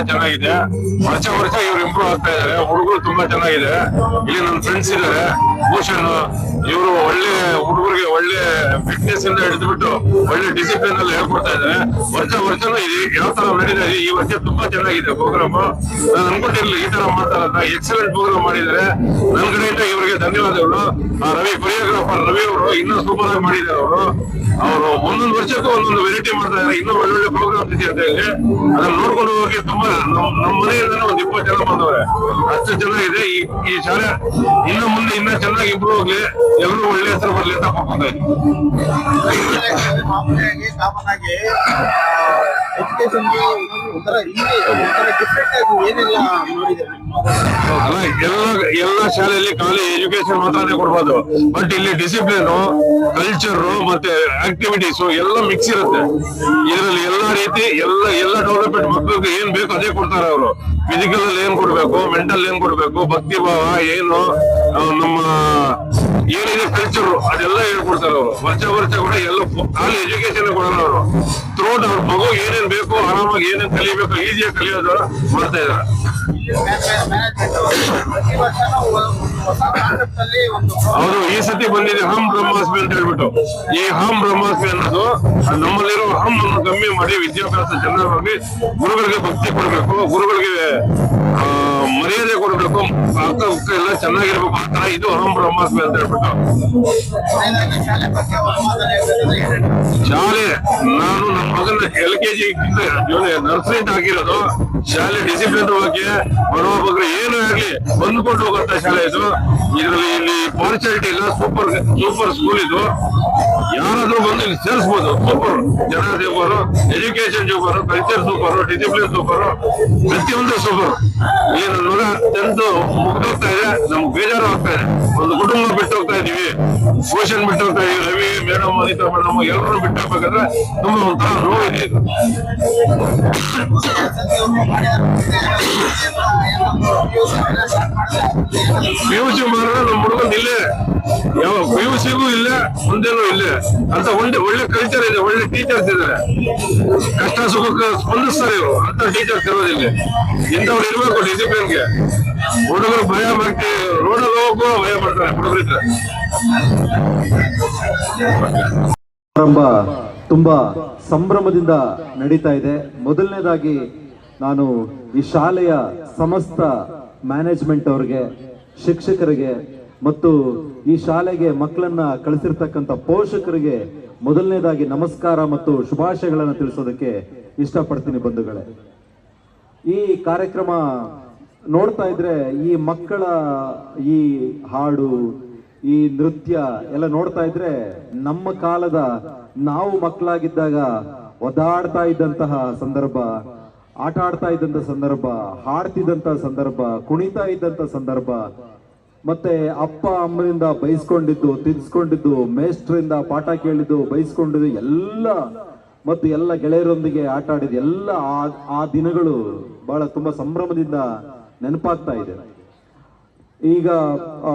ತುಂಬಾ ಚೆನ್ನಾಗಿದೆ. ವರ್ಷ ವರ್ಷ ಇವ್ರು ಇಂಪ್ರೂವ್ ಆಗ್ತಾ ಇದಾರೆ. ಹುಡುಗರು ತುಂಬಾ ಚೆನ್ನಾಗಿದೆ. ಇಲ್ಲಿ ನನ್ನ ಫ್ರೆಂಡ್ಸ್ ಇದಾರೆ. ಭೂಷಣ್ ಇವರು ಒಳ್ಳೆ ಹುಡುಗರಿಗೆ ಒಳ್ಳೆ ಫಿಟ್ನೆಸ್ ಇಂದ ಹಿಡಿದ್ಬಿಟ್ಟು ಒಳ್ಳೆ ಡಿಸಿಪ್ಲಿನ್ ಅಲ್ಲಿ ಹೇಳ್ಕೊಡ್ತಾ ಇದ್ದಾರೆ ವರ್ಷ ವರ್ಷನೂ ಇದು. ಯಾವ ತರ ನಡೀತಾ ಈ ವರ್ಷ ತುಂಬಾ ಚೆನ್ನಾಗಿದೆ ಪ್ರೋಗ್ರಾಮ್ ನಾನು ಅನ್ಕೊಂಡಿರ್ಲಿ ಈ ತರ ಮಾಡ್ತಾರಂತ. ಎಕ್ಸಲೆಂಟ್ ಪ್ರೋಗ್ರಾಮ್ ಮಾಡಿದ್ದಾರೆ. ನನ್ನ ಕಡೆಯಿಂದ ಇವರಿಗೆ ಧನ್ಯವಾದಗಳು. ರವಿ ಕೊರಿಯೋಗ್ರಾಫರ್ ರವಿ ಅವರು ಇನ್ನೂ ಸೂಪರ್ ಆಗಿ ಮಾಡಿದ್ದಾರೆ ಅವರು. ಅವರು ಒಂದೊಂದು ವರ್ಷಕ್ಕೂ ಒಂದೊಂದು ವೆರೈಟಿ ಮಾಡ್ತಾ ಇದ್ದಾರೆ ಇನ್ನೂ ಒಳ್ಳೊಳ್ಳೆ ಪ್ರೋಗ್ರಾಮ್ ಇದೆ ಅಂತ ಹೇಳಿ. ಅದನ್ನ ನೋಡ್ಕೊಂಡು ಹೋಗಿ ತುಂಬಾ ನಮ್ಮ ಮನೆಯಿಂದನೇ ಒಂದು ಇಪ್ಪತ್ತು ಜನ ಬಂದವ್ರೆ. ಅಷ್ಟು ಚೆನ್ನಾಗಿದೆ ಈ ಶಾಲೆ ಇನ್ನು ಮುಂದೆ ಇನ್ನೂ ಚೆನ್ನಾಗಿ ಇಬ್ರು ಹೋಗ್ಲಿ. ಎಲ್ಲರೂ ಒಳ್ಳೆ ಹೆಸರು ಬರ್ಲಿ ಅಂತ ಎಜುಕೇಶನ್ಗೆ ಒಂಥರ ಇಲ್ಲಿ ಒಂಥರ ಡಿಫ್ರೆಂಟ್ ಆಗಿ ಏನೆಲ್ಲ ನೋಡಿದೆ. ಎಲ್ಲ ಎಲ್ಲ ಶಾಲೆಯಲ್ಲಿ ಖಾಲಿ ಎಜುಕೇಶನ್ ಮಾತ್ರನೇ ಕೊಡ್ಬೋದು. ಬಟ್ ಇಲ್ಲಿ ಡಿಸಿಪ್ಲಿನ್ ಕಲ್ಚರ್ ಮತ್ತೆ ಆಕ್ಟಿವಿಟೀಸ್ ಎಲ್ಲ ಮಿಕ್ಸ್ ಇರುತ್ತೆ. ಇದರಲ್ಲಿ ಎಲ್ಲಾ ರೀತಿ, ಎಲ್ಲ ಎಲ್ಲ ಡೆವಲಪ್ಮೆಂಟ್ ಮಕ್ಕಳಿಗೆ ಏನ್ ಬೇಕು ಅದೇ ಕೊಡ್ತಾರೆ ಅವರು. ಫಿಸಿಕಲ್ ಅಲ್ಲಿ ಏನ್ ಕೊಡ್ಬೇಕು ಮೆಂಟಲ್ ಏನ್ ಕೊಡ್ಬೇಕು, ಭಕ್ತಿ ಭಾವ, ಏನು ನಮ್ಮ ಏನಿದೆ ಕಲ್ಚರು ಅದೆಲ್ಲ ಹೇಳ್ಕೊಡ್ತಾರೆ ಅವರು. ವರ್ಷ ವರ್ಷ ಕೂಡ ಎಲ್ಲ ಖಾಲಿ ಎಜುಕೇಶನ್ ಕೊಡಲ್ಲ ಅವರು. ಥ್ರೋಟ್ ಅವ್ರ ಮಗು ಏನೇನ್ ಬೇಕು ಆರಾಮಾಗಿ ಏನೇನ್ ಕಲಿಬೇಕು ಈಸಿಯಾಗಿ ಕಲಿಯೋದು ಮಾಡ್ತಾ ಇದ್ದಾರೆ ಹೌದು, ಈ ಸತಿ ಬಂದಿದೆ ಹಂ ಬ್ರಹ್ಮಾಸ್ಮಿ ಅಂತ ಹೇಳ್ಬಿಟ್ಟು. ಈ ಹಂ ಬ್ರಹ್ಮಾಸ್ಮಿ ಅನ್ನೋದು ನಮ್ಮಲ್ಲಿರೋ ಹಮ್ ಅನ್ನು ಕಮ್ಮಿ ಮಾಡಿ ವಿದ್ಯಾಭ್ಯಾಸ ಜನರಾಗಿ ಗುರುಗಳಿಗೆ ಭಕ್ತಿ ಕೊಡಬೇಕು, ಗುರುಗಳಿಗೆ ಮರ್ಯಾದೆ ಕೊಡ್ಬೇಕು ಅಕ್ಕ ಪಕ್ಕ ಎಲ್ಲ ಚೆನ್ನಾಗಿರ್ಬೇಕು ಆ ಇದು ಹಂ ಬ್ರಹ್ಮಾಸ್ಮಿ ಅಂತ ಹೇಳ್ಬಿಟ್ಟು. ಶಾಲೆ ಬಗ್ಗೆ ನಾನು ನಮ್ಮ ಮಗನ ಎಲ್ ಕೆ ಜಿ ನರ್ಸರಿ ಹಾಕಿರೋದು ಶಾಲೆ ಡಿಸಿಪ್ಲಿನ್ ಬಗ್ಗೆ, ಮನೋಭಾಗ್ರ ಏನೇ ಆಗ್ಲಿ ಬಂದ್ಕೊಂಡು ಹೋಗಂತ ಶಾಲೆ ಇದು. ಇದರಲ್ಲಿ ಇಲ್ಲಿ ಪಾರ್ಚಾಲಿಟಿ ಇಲ್ಲ ಸೂಪರ್ ಸೂಪರ್ ಸ್ಕೂಲ್ ಇದು. ಯಾರಾದ್ರೂ ಬಂದು ಇಲ್ಲಿ ಸೇರಿಸ್ಬೋದು. ಸೂಪರ್ ಜನ super education super culture super discipline super ಪ್ರತಿಯೊಂದು ಸೂಪರ್ ಏನು ನೂರ ಟೆಂತ್ ಮುಗ್ದೋಗ್ತಾ ಇದೆ ನಮ್ಗೆ ಬೇಜಾರು ಆಗ್ತಾ ಇದೆ. ಒಂದು ಕುಟುಂಬ ಬಿಟ್ಟು ಹೋಗ್ತಾ ಇದೀವಿ. ಭೂಷಣ್ ಬಿಟ್ಟು ಹೋಗ್ತಾ ಇದೀವಿ. ರವಿ ಮೇಡಮ್ ಅನಿತಾ ಮೇಡಮ್ ಎಲ್ಲರೂ ಬಿಟ್ಟು ಹೋಗ್ಬೇಕಂದ್ರೆ ತುಂಬಾ ಒಂಥರ ಇದೆ ಇದು. ಮಾಡಿದ್ರೆ ಪಿ ಯು ಸಿ ಮಾಡಿದ್ರೆ ನಮ್ಮ ಹುಡುಗನ್ ಇಲ್ಲೇ. ಯಾವ ಪಿ ಯು ಸಿಗೂ ಇಲ್ಲ, ಮುಂದೆನೂ ಇಲ್ಲೇ. ಅಂತ ಒಳ್ಳೆ ಒಳ್ಳೆ ಕಲ್ಚರ್ ಇದೆ, ಒಳ್ಳೆ ಟೀಚರ್ಸ್ ಇದ್ದಾರೆ ಕಷ್ಟ ಸುಖಕ್ಕೆ ಸ್ಪಂದಿಸ್ತಾರೆ ಇವರು. ಅಂತ ಟೀಚರ್ಸ್ ಇರೋದಿಲ್ಲ ಇಂಥವ್ರು ಇರ್ಬೇಕು ಡಿಸಿಪ್ಲಿನ್ಗೆ ಹುಡುಗರು ಭಯ ಮಾಡ್ತಿ ರೋಡಲ್ಲಿ ಹೋಗೋ ಭಯ ಮಾಡ್ತಾರೆ ಹುಡುಗರಿದ್ರೆ. ಪ್ರಾರಂಭ ತುಂಬಾ ಸಂಭ್ರಮದಿಂದ ನಡೀತಾ ಇದೆ. ಮೊದಲನೇದಾಗಿ ನಾನು ಈ ಶಾಲೆಯ ಸಮಸ್ತ ಮ್ಯಾನೇಜ್ಮೆಂಟ್ ಅವ್ರಿಗೆ, ಶಿಕ್ಷಕರಿಗೆ ಮತ್ತು ಈ ಶಾಲೆಗೆ ಮಕ್ಕಳನ್ನ ಕಳಿಸಿರ್ತಕ್ಕಂಥ ಪೋಷಕರಿಗೆ ಮೊದಲನೇದಾಗಿ ನಮಸ್ಕಾರ ಮತ್ತು ಶುಭಾಶಯಗಳನ್ನು ತಿಳಿಸೋದಕ್ಕೆ ಇಷ್ಟಪಡ್ತೀನಿ ಬಂಧುಗಳೇ. ಈ ಕಾರ್ಯಕ್ರಮ ನೋಡ್ತಾ ಇದ್ರೆ ಈ ಮಕ್ಕಳ ಈ ಹಾಡು, ಈ ನೃತ್ಯ ಎಲ್ಲ ನೋಡ್ತಾ ಇದ್ರೆ ನಮ್ಮ ಕಾಲದ ನಾವು ಮಕ್ಕಳಾಗಿದ್ದಾಗ ಒದಾಡ್ತಾ ಇದ್ದಂತಹ ಸಂದರ್ಭ ಆಟ ಆಡ್ತಾ ಇದ್ದಂತ ಸಂದರ್ಭ, ಹಾಡ್ತಿದ್ದಂತ ಸಂದರ್ಭ, ಕುಣಿತಾ ಇದ್ದಂತ ಸಂದರ್ಭ, ಮತ್ತೆ ಅಪ್ಪ ಅಮ್ಮನಿಂದ ಬೈಸ್ಕೊಂಡಿದ್ದು ತಿನ್ಸ್ಕೊಂಡಿದ್ದು ಮೇಸ್ಟ್ರಿಂದ ಪಾಠ ಕೇಳಿದ್ದು, ಬೈಸ್ಕೊಂಡಿದ್ದು, ಎಲ್ಲ ಮತ್ತು ಎಲ್ಲ ಗೆಳೆಯರೊಂದಿಗೆ ಆಟ ಆಡಿದ ಎಲ್ಲ ಆ- ಆ ದಿನಗಳು ಬಹಳ ತುಂಬಾ ಸಂಭ್ರಮದಿಂದ ನೆನಪಾಗ್ತಾ ಇದೆ. ಈಗ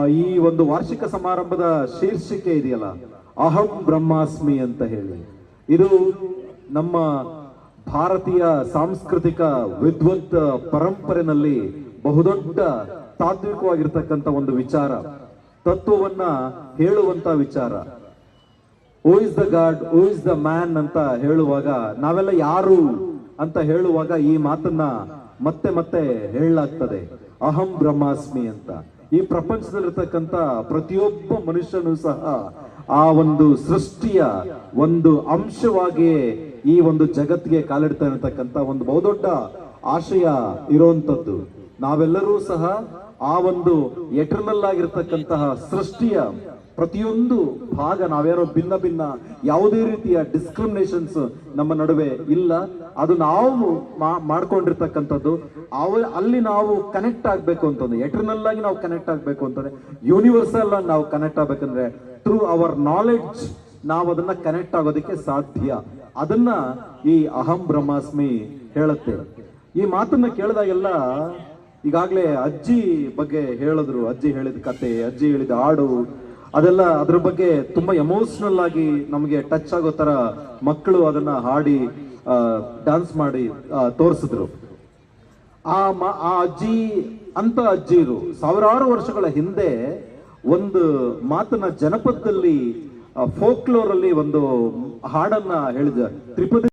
ಈ ಒಂದು ವಾರ್ಷಿಕ ಸಮಾರಂಭದ ಶೀರ್ಷಿಕೆ ಇದೆಯಲ್ಲ, ಅಹಂ ಬ್ರಹ್ಮಾಸ್ಮಿ ಅಂತ ಹೇಳಿ. ಇದು ನಮ್ಮ ಭಾರತೀಯ ಸಾಂಸ್ಕೃತಿಕ ವಿದ್ವತ್ ಪರಂಪರೆನಲ್ಲಿ ಬಹುದೊಡ್ಡ ತಾತ್ವಿಕವಾಗಿರ್ತಕ್ಕಂಥ ಒಂದು ವಿಚಾರ, ತತ್ವವನ್ನ ಹೇಳುವಂತ ವಿಚಾರ. Who is the God who is the man ಅಂತ ಹೇಳುವಾಗ ನಾವೆಲ್ಲ ಯಾರು ಅಂತ ಹೇಳುವಾಗ ಈ ಮಾತನ್ನ ಮತ್ತೆ ಮತ್ತೆ ಹೇಳಲಾಗ್ತದೆ. ಅಹಂ ಬ್ರಹ್ಮಾಸ್ಮಿ ಅಂತ. ಈ ಪ್ರಪಂಚದಲ್ಲಿರ್ತಕ್ಕಂಥ ಪ್ರತಿಯೊಬ್ಬ ಮನುಷ್ಯನು ಸಹ ಆ ಒಂದು ಸೃಷ್ಟಿಯ ಒಂದು ಅಂಶವಾಗಿಯೇ ಈ ಒಂದು ಜಗತ್ತಿಗೆ ಕಾಲಿಡ್ತಾ ಇರತಕ್ಕಂತ ಒಂದು ಬಹುದೊಡ್ಡ ಆಶಯ ಇರುವಂತದ್ದು ನಾವೆಲ್ಲರೂ ಸಹ ಆ ಒಂದು ಎಟರ್ನಲ್ ಆಗಿರ್ತಕ್ಕಂತಹ ಸೃಷ್ಟಿಯ ಪ್ರತಿಯೊಂದು ಭಾಗ ನಾವೇನೋ ಭಿನ್ನ ಭಿನ್ನ ಯಾವುದೇ ರೀತಿಯ ಡಿಸ್ಕ್ರಿಮಿನೇಷನ್ಸ್ ನಮ್ಮ ನಡುವೆ ಇಲ್ಲ. ಅದು ನಾವು ಮಾಡ್ಕೊಂಡಿರ್ತಕ್ಕಂಥದ್ದು. ಅವ, ಅಲ್ಲಿ ನಾವು ಕನೆಕ್ಟ್ ಆಗ್ಬೇಕು ಅಂತಂದ್ರೆ ಎಟರ್ನಲ್ ಆಗಿ ನಾವು ಕನೆಕ್ಟ್ ಆಗ್ಬೇಕು ಅಂತಂದ್ರೆ ಯೂನಿವರ್ಸಲ್ ಆಗಿ ನಾವು ಕನೆಕ್ಟ್ ಆಗ್ಬೇಕಂದ್ರೆ ಥ್ರೂ ಅವರ್ ನಾಲೆಡ್ಜ್ ನಾವು ಅದನ್ನ ಕನೆಕ್ಟ್ ಆಗೋದಕ್ಕೆ ಸಾಧ್ಯ. ಅದನ್ನ ಈ ಅಹಂ ಬ್ರಹ್ಮಾಸ್ಮಿ ಹೇಳುತ್ತೆ. ಈ ಮಾತನ್ನ ಕೇಳಿದಾಗೆಲ್ಲ ಈಗಾಗಲೇ ಅಜ್ಜಿ ಬಗ್ಗೆ ಹೇಳಿದ್ರು. ಅಜ್ಜಿ ಹೇಳಿದ ಕತೆ, ಅಜ್ಜಿ ಹೇಳಿದ ಹಾಡು. ಅದೆಲ್ಲ ಅದ್ರ ಬಗ್ಗೆ ತುಂಬಾ ಎಮೋಷನಲ್ ಆಗಿ ನಮಗೆ ಟಚ್ ಆಗೋ ತರ ಮಕ್ಕಳು ಅದನ್ನ ಹಾಡಿ ಡ್ಯಾನ್ಸ್ ಮಾಡಿ ತೋರಿಸಿದ್ರು. ಆ ಆ ಅಜ್ಜಿ, ಅಂತ ಅಜ್ಜಿರು ಸಾವಿರಾರು ವರ್ಷಗಳ ಹಿಂದೆ ಒಂದು ಮಾತನ್ನ ಜನಪದದಲ್ಲಿ ಫೋಕ್ಲೋರ್ ಅಲ್ಲಿ ಒಂದು ಹಾಡನ್ನ ಹೇಳಿದ. ತ್ರಿಪದಿ